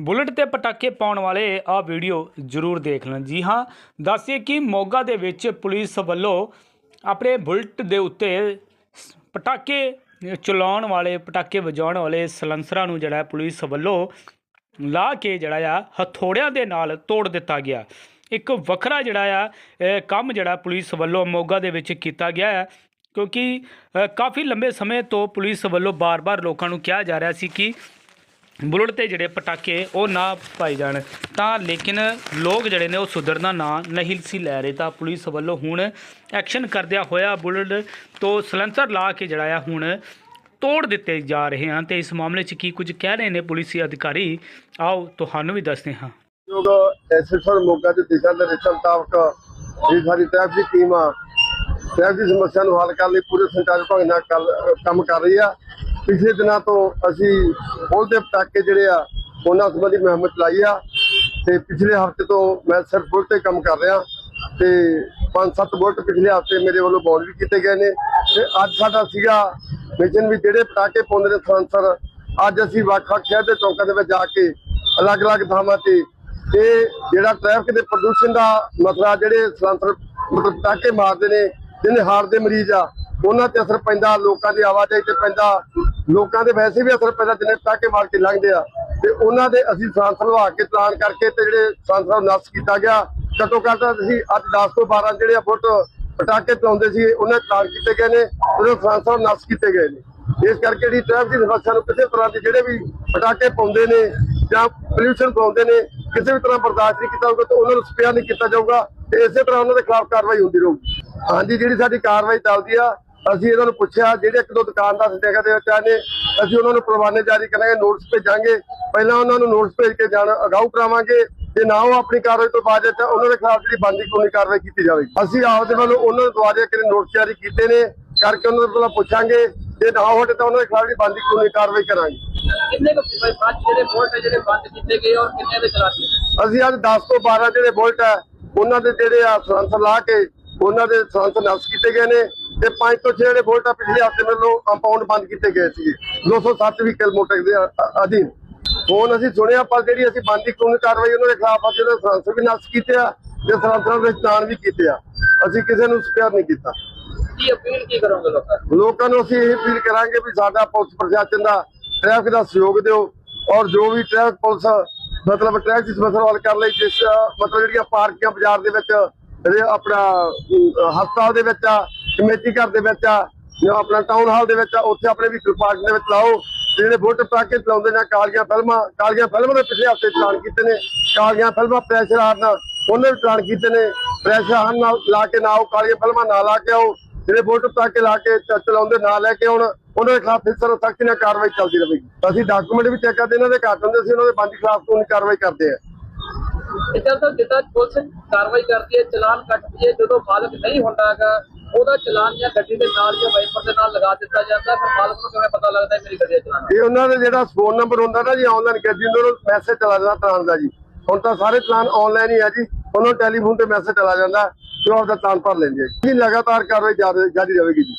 Bullet ਤੇ ਪਟਾਕੇ ਪਾਉਣ ਵਾਲੇ ਆ ਵੀਡੀਓ ਜ਼ਰੂਰ ਦੇਖ ਲੈਣ। ਜੀ ਹਾਂ, ਦੱਸਿਏ ਕਿ ਮੋਗਾ ਦੇ ਵਿੱਚ ਪੁਲਿਸ ਵੱਲੋਂ ਆਪਣੇ ਬੁਲਟ ਦੇ ਉੱਤੇ ਸ- ਪਟਾਕੇ ਚਲਾਉਣ ਵਾਲੇ, ਪਟਾਕੇ ਵਜਾਉਣ ਵਾਲੇ ਸਲੰਸਰਾਂ ਨੂੰ ਜਿਹੜਾ ਪੁਲਿਸ ਵੱਲੋਂ ਲਾ ਕੇ ਜਿਹੜਾ ਆ, ਹਥੌੜਿਆਂ ਦੇ ਨਾਲ ਤੋੜ ਦਿੱਤਾ ਗਿਆ। ਇੱਕ ਵੱਖਰਾ ਜਿਹੜਾ ਆ ਕੰਮ ਜਿਹੜਾ ਪੁਲਿਸ ਵੱਲੋਂ ਮੋਗਾ ਦੇ ਵਿੱਚ ਕੀਤਾ ਗਿਆ ਹੈ, ਕਿਉਂਕਿ ਕਾਫੀ ਲੰਬੇ ਸਮੇਂ ਤੋਂ ਪੁਲਿਸ ਵੱਲੋਂ ਬਾਰ-ਬਾਰ ਲੋਕਾਂ ਨੂੰ ਕਿਹਾ ਜਾ ਰਿਹਾ ਸੀ ਕਿ ਬੁਲਟ ਤੇ ਜਿਹੜੇ ਪਟਾਕੇ ਉਹ ਨਾ ਪਾਏ ਜਾਣ। ਤਾਂ ਲੇਕਿਨ ਲੋਕ ਜਿਹੜੇ ਨੇ ਉਹ ਸੁਧਰਨਾ ਨਾ ਨਹੀਂ ਸੀ ਲੈ ਰਹੇ। ਤਾਂ ਪੁਲਿਸ ਵੱਲੋਂ ਹੁਣ ਐਕਸ਼ਨ ਕਰਦਿਆਂ ਹੋਇਆ ਬੁਲਟ ਤੋਂ ਸਲੈਂਸਰ ਲਾ ਕੇ ਜਿਹੜਾ ਆ ਹੁਣ ਤੋੜ ਦਿੱਤੇ ਜਾ ਰਹੇ ਹਨ। ਤੇ ਇਸ ਮਾਮਲੇ 'ਚ ਕੀ ਕੁਝ ਕਹਿ ਰਹੇ ਨੇ ਪੁਲਿਸ ਅਧਿਕਾਰੀ? ਆਓ ਤੁਹਾਨੂੰ ਵੀ ਦੱਸਦੇ ਹਾਂ। ਯੋਗ ਐਸਐਸਆਰ ਮੋਗਾ ਦੇ ਦਿਸ਼ਾ ਨਿਰਦੇਸ਼ਾਂ ਮੁਤਾਬਕ ਇਹ ਸਾਡੀ ਟ੍ਰੈਫਿਕ ਦੀ ਟ੍ਰੈਫਿਕ ਸਮੱਸਿਆ ਨੂੰ ਹੱਲ ਕਰਨ ਲਈ ਪੂਰੇ ਸੰਚਾਲਕ ਢੰਗ ਨਾਲ ਕੰਮ ਕਰ ਰਹੀ ਆ। ਪਿਛਲੇ ਦਿਨਾਂ ਤੋਂ ਅਸੀਂ ਪੁਲ ਦੇ ਪਟਾਕੇ ਜਿਹੜੇ ਆ, ਉਹਨਾਂ ਸੰਬੰਧੀ ਮੁਹਿੰਮ ਚਲਾਈ ਆ ਤੇ ਪਿਛਲੇ ਹਫ਼ਤੇ ਤੋਂ ਮੈਂ ਸਿਰਫ ਪੁਲ ਤੇ ਕੰਮ ਕਰ ਰਿਹਾ ਤੇ ਪੰਜ ਸੱਤ ਬੁਲਟ ਪਿਛਲੇ ਹਫ਼ਤੇ ਮੇਰੇ ਵੱਲੋਂ ਬੌਂਡ ਵੀ ਕੀਤੇ ਗਏ ਨੇ ਤੇ ਅੱਜ ਸਾਡਾ ਸੀਗਾ ਮਿਸ਼ਨ ਵੀ ਜਿਹੜੇ ਪਟਾਕੇ ਪਾਉਂਦੇ ਨੇ ਸਪਾਂਸਰ ਅੱਜ ਅਸੀਂ ਵੱਖ-ਵੱਖ ਸ਼ਹਿਰ ਦੇ ਚੌਂਕਾਂ ਦੇ ਵਿੱਚ ਜਾ ਕੇ ਅਲੱਗ-ਅਲੱਗ ਥਾਵਾਂ ਤੇ ਇਹ ਜਿਹੜਾ ਟ੍ਰੈਫਿਕ ਦੇ ਪ੍ਰਦੂਸ਼ਣ ਦਾ ਮਸਲਾ ਜਿਹੜੇ ਸਲੰਸਰ ਮਤਲਬ ਪਟਾਕੇ ਮਾਰਦੇ ਨੇ, ਜਿਹਨੇ ਹਾਰ ਦੇ ਮਰੀਜ਼ ਆ, ਉਹਨਾਂ ਤੇ ਅਸਰ ਪੈਂਦਾ, ਲੋਕਾਂ ਦੀ ਆਵਾਜਾਈ ਤੇ ਪੈਂਦਾ ਲੋਕਾਂ ਦੇ ਵੈਸੇ ਵੀ ਅਸਰ ਪੈਂਦਾ, ਜਿੰਨੇ ਪਟਾਕੇ ਮਾਰ ਕੇ ਲੰਘਦੇ ਆ। ਤੇ ਉਹਨਾਂ ਦੇ ਅਸੀਂ ਸਲੰਸਰ ਲਵਾ ਕੇ ਚਲਾਨ ਕਰਕੇ ਤੇ ਜਿਹੜੇ ਸਲੰਸਰ ਨੂੰ ਨਸ਼ਟ ਕੀਤਾ ਗਿਆ, ਘੱਟੋ ਘੱਟ ਅਸੀਂ ਅੱਜ 10 ਤੋਂ 12 ਜਿਹੜੇ ਫੁੱਟ ਪਟਾਕੇ ਚਲਾਉਂਦੇ ਸੀ, ਉਹਨਾਂ ਦੇ ਚਲਾਨ ਕੀਤੇ ਗਏ ਨੇ ਉਹਦੇ ਸਲੰਸਰ ਨਸ਼ਟ ਕੀਤੇ ਗਏ ਨੇ। ਇਸ ਕਰਕੇ ਜਿਹੜੀ ਟ੍ਰੈਫਿਕ ਦੀ ਸਮੱਸਿਆ ਨੂੰ ਕਿਸੇ ਤਰ੍ਹਾਂ ਦੇ ਜਿਹੜੇ ਵੀ ਪਟਾਕੇ ਪਾਉਂਦੇ ਨੇ ਜਾਂ ਪੋਲਿਊਸ਼ਨ ਪਾਉਂਦੇ ਨੇ, ਕਿਸੇ ਵੀ ਤਰ੍ਹਾਂ ਬਰਦਾਸ਼ਤ ਨਹੀਂ ਕੀਤਾ ਜਾਊਗਾ ਤੇ ਉਹਨਾਂ ਨੂੰ ਸਪੇਅਰ ਨਹੀਂ ਕੀਤਾ ਜਾਊਗਾ, ਤੇ ਇਸੇ ਤਰ੍ਹਾਂ ਉਹਨਾਂ ਦੇ ਖਿਲਾਫ ਕਾਰਵਾਈ ਹੁੰਦੀ ਰਹੂਗੀ। ਹਾਂਜੀ, ਜਿਹੜੀ ਸਾਡੀ ਕਾਰਵਾਈ ਚੱਲਦੀ ਆ ਅਸੀਂ ਇਹਨਾਂ ਨੂੰ ਪੁੱਛਿਆ ਜਿਹੜੇ ਇੱਕ ਦੋ ਦੁਕਾਨਦਾਰ ਜਗ੍ਹਾ ਦੇ ਵਿੱਚ ਆਨੇ ਅਸੀਂ ਉਹਨਾਂ ਨੂੰ ਪ੍ਰਵਾਨੇ ਜਾਰੀ ਕਰਾਂਗੇ ਨੋਟਿਸ ਭੇਜਾਂਗੇ। ਪਹਿਲਾਂ ਉਹਨਾਂ ਨੂੰ ਨੋਟਿਸ ਭੇਜ ਕੇ ਜਾਣ ਅਗਾਊ ਕਰਾਵਾਂਗੇ। ਜੇ ਨਾ ਉਹ ਆਪਣੀ ਕਾਰਵਾਈ ਤੋਂ ਬਾਅਦ ਤਾਂ ਉਹਨਾਂ ਦੇ ਖਿਲਾਫ ਜਿਹੜੀ ਬੰਦੀ ਕਾਨੂੰਨੀ ਕਾਰਵਾਈ ਕੀਤੀ ਜਾਵੇਗੀ। ਅਸੀਂ ਆਪਦੇ ਵੱਲੋਂ ਉਹਨਾਂ ਨੂੰ ਦੁਆਰੇ ਕਿਹੜੇ ਨੋਟਿਸ ਜਾਰੀ ਕੀਤੇ ਨੇ ਕਰਕੇ ਉਹਨਾਂ ਕੋਲੋਂ ਪੁੱਛਾਂਗੇ। ਜੇ ਨਾ ਹੋਵੇ ਤਾਂ ਉਹਨਾਂ ਦੇ ਖਿਲਾਫ ਜਿਹੜੀ ਬੰਦੀ ਕਾਨੂੰਨੀ ਕਾਰਵਾਈ ਕਰਾਂਗੇ। ਕਿੰਨੇ ਕੁ ਪੰਜ ਜਿਹੜੇ ਵੋਲਟ ਜਿਹੜੇ ਬੰਦ ਕੀਤੇ ਗਏ ਔਰ ਕਿੰਨੇ ਦੇ ਚਲਾਤੇ ਅਸੀਂ ਅੱਜ 10 ਤੋਂ 12 ਜਿਹੜੇ ਬੁਲਟ ਹੈ ਉਹਨਾਂ ਦੇ ਜਿਹੜੇ ਆ ਸਲੰਸਰ ਲਾ ਕੇ ਉਹਨਾਂ ਦੇ ਸਲੰਸਰ ਨਸ ਕੀਤੇ ਗਏ ਨੇ। ਤੇ 5 ਤੋਂ 6 ਜਿਹੜੇ ਬੁਲਟ ਆ ਪਿਛਲੇ ਹਫ਼ਤੇ ਵੱਲੋਂ ਕੰਪਾਊਂਡ ਬੰਦ ਕੀਤੇ ਗਏ ਸੀਗੇ। 207 ਵਹੀਕਲ ਮੋਟਰ ਦੇ ਅਧੀਨ। ਹੁਣ ਅਸੀਂ ਸੁਣਿਆ ਪਰ ਜਿਹੜੀ ਅਸੀਂ ਬੰਦੀ ਕਾਨੂੰਨੀ ਕਾਰਵਾਈ ਉਹਨਾਂ ਦੇ ਖਿਲਾਫ ਅੱਜ ਉਹਨਾਂ ਦੇ ਸਲੰਸਰ ਵੀ ਨਸ ਕੀਤੇ ਆ ਤੇ ਸਲੰਸਰਾਂ ਦੇ ਚਲਾਨ ਵੀ ਕੀਤੇ ਆ। ਅਸੀਂ ਕਿਸੇ ਨੂੰ ਸਪੇਅਰ ਨਹੀਂ ਕੀਤਾ। ਕੀ ਅਪੀਲ ਕੀ ਕਰੋਗੇ ਲੋਕਾਂ ਨੂੰ? ਲੋਕਾਂ ਨੂੰ ਅਸੀਂ ਇਹ ਅਪੀਲ ਕਰਾਂਗੇ ਵੀ ਸਾਡਾ ਪੁਲਿਸ ਪ੍ਰਸ਼ਾਸਨ ਦਾ ਟ੍ਰੈਫਿਕ ਦਾ ਸਹਿਯੋਗ ਦਿਓ ਔਰ ਜੋ ਵੀ ਟ੍ਰੈਫਿਕ ਪੁਲਿਸ ਮਤਲਬ ਟ੍ਰੈਫਿਕ ਦੀ ਸਮੱਸਿਆ ਹੱਲ ਕਰਨ ਲਈ ਜਿਸ ਮਤਲਬ ਜਿਹੜੀਆਂ ਪਾਰਕਾਂ ਬਾਜ਼ਾਰ ਦੇ ਵਿੱਚ ਆਪਣਾ ਹਸਪਤਾਲ ਦੇ ਵਿੱਚ ਆ ਕਮੇਟੀ ਘਰ ਦੇ ਵਿੱਚ ਆ, ਜਾਂ ਆਪਣਾ ਟਾਊਨ ਹਾਲ ਦੇ ਵਿੱਚ ਆ, ਉੱਥੇ ਆਪਣੇ ਵੀ ਪਾਰਕ ਦੇ ਵਿੱਚ ਲਾਓ। ਜਿਹੜੇ ਵੋਟ ਪਟਾਕੇ ਚਲਾਉਂਦੇ ਨੇ ਕਾਲੀਆਂ ਫਿਲਮਾਂ ਕਾਲੀਆਂ ਫਿਲਮਾਂ ਦੇ ਪਿਛਲੇ ਹਫ਼ਤੇ ਚਲਾਨ ਕੀਤੇ ਨੇ। ਕਾਲੀਆਂ ਫਿਲਮਾਂ ਪ੍ਰੈਸ਼ਰ ਹਾਰਨ ਉਹਨੇ ਵੀ ਚਲਾਨ ਕੀਤੇ ਨੇ। ਪ੍ਰੈਸ਼ਰ ਹਾਰਨ ਨਾਲ ਲਾ ਕੇ ਨਾ ਆਓ, ਕਾਲੀਆਂ ਫਿਲਮਾਂ ਨਾ ਲਾ ਕੇ ਆਓ। ਜਿਹੜੇ ਵੋਟ ਪਟਾਕੇ ਲਾ ਕੇ ਚਲਾਉਂਦੇ ਨਾ ਲੈ ਕੇ ਆਉਣ, ਉਹਨਾਂ ਦੇ ਖਿਲਾਫ ਫਿਰ ਸਰੋਂ ਸਖਤੀ ਨਾਲ ਕਾਰਵਾਈ ਚੱਲਦੀ ਰਹੇਗੀ। ਅਸੀਂ ਡਾਕੂਮੈਂਟ ਵੀ ਚੈੱਕ ਕਰਦੇ, ਇਹਨਾਂ ਦੇ ਘੱਟ ਹੁੰਦੇ ਸੀ, ਉਹਨਾਂ ਦੇ ਬੰਦ ਖਿਲਾਫ ਕਾਨੂੰਨੀ ਕਾਰਵਾਈ ਕਰਦੇ ਆ। ਇਹ ਚੱਲ ਜਿੱਦਾਂ ਪੁਲਿਸ ਕਾਰਵਾਈ ਕਰਦੀ ਹੈ, ਚਲਾਨ ਕੱਟਦੀ ਹੈ, ਜਦੋਂ ਮਾਲਕ ਨਹੀਂ ਹੁੰਦਾ ਹੈਗਾ ਉਹਦਾ ਚਲਾਨ ਜਾਂ ਗੱਡੀ ਦੇ ਨਾਲ ਜਾਂ ਵਾਈਪਰ ਦੇ ਨਾਲ ਲਗਾ ਦਿੱਤਾ ਜਾਂਦਾ ਫਿਰ ਮਾਲਕ ਨੂੰ ਕਿਵੇਂ ਪਤਾ ਲੱਗਦਾ ਮੇਰੀ ਗੱਡੀ ਚਲਾਨ? ਇਹ ਉਹਨਾਂ ਦੇ ਜਿਹੜਾ ਫੋਨ ਨੰਬਰ ਹੁੰਦਾ ਨਾ ਜੀ ਆਨਲਾਈਨ ਗੱਡੀ ਨੂੰ ਮੈਸੇਜ ਚਲਾ ਜਾਂਦਾ ਚਲਾਨ ਦਾ ਜੀ। ਹੁਣ ਤਾਂ ਸਾਰੇ ਚਲਾਨ ਆਨਲਾਈਨ ਹੀ ਆ ਜੀ, ਉਹਨਾਂ ਨੂੰ ਟੈਲੀਫੋਨ ਤੇ ਮੈਸੇਜ ਚਲਾ ਜਾਂਦਾ ਜੋ ਆਪਦਾ ਚਲਾਨ ਭਰ ਲੈਂਦੇ ਜੀ। ਲਗਾਤਾਰ ਕਾਰਵਾਈ ਜਾਰੀ ਰਹੇਗੀ ਜੀ।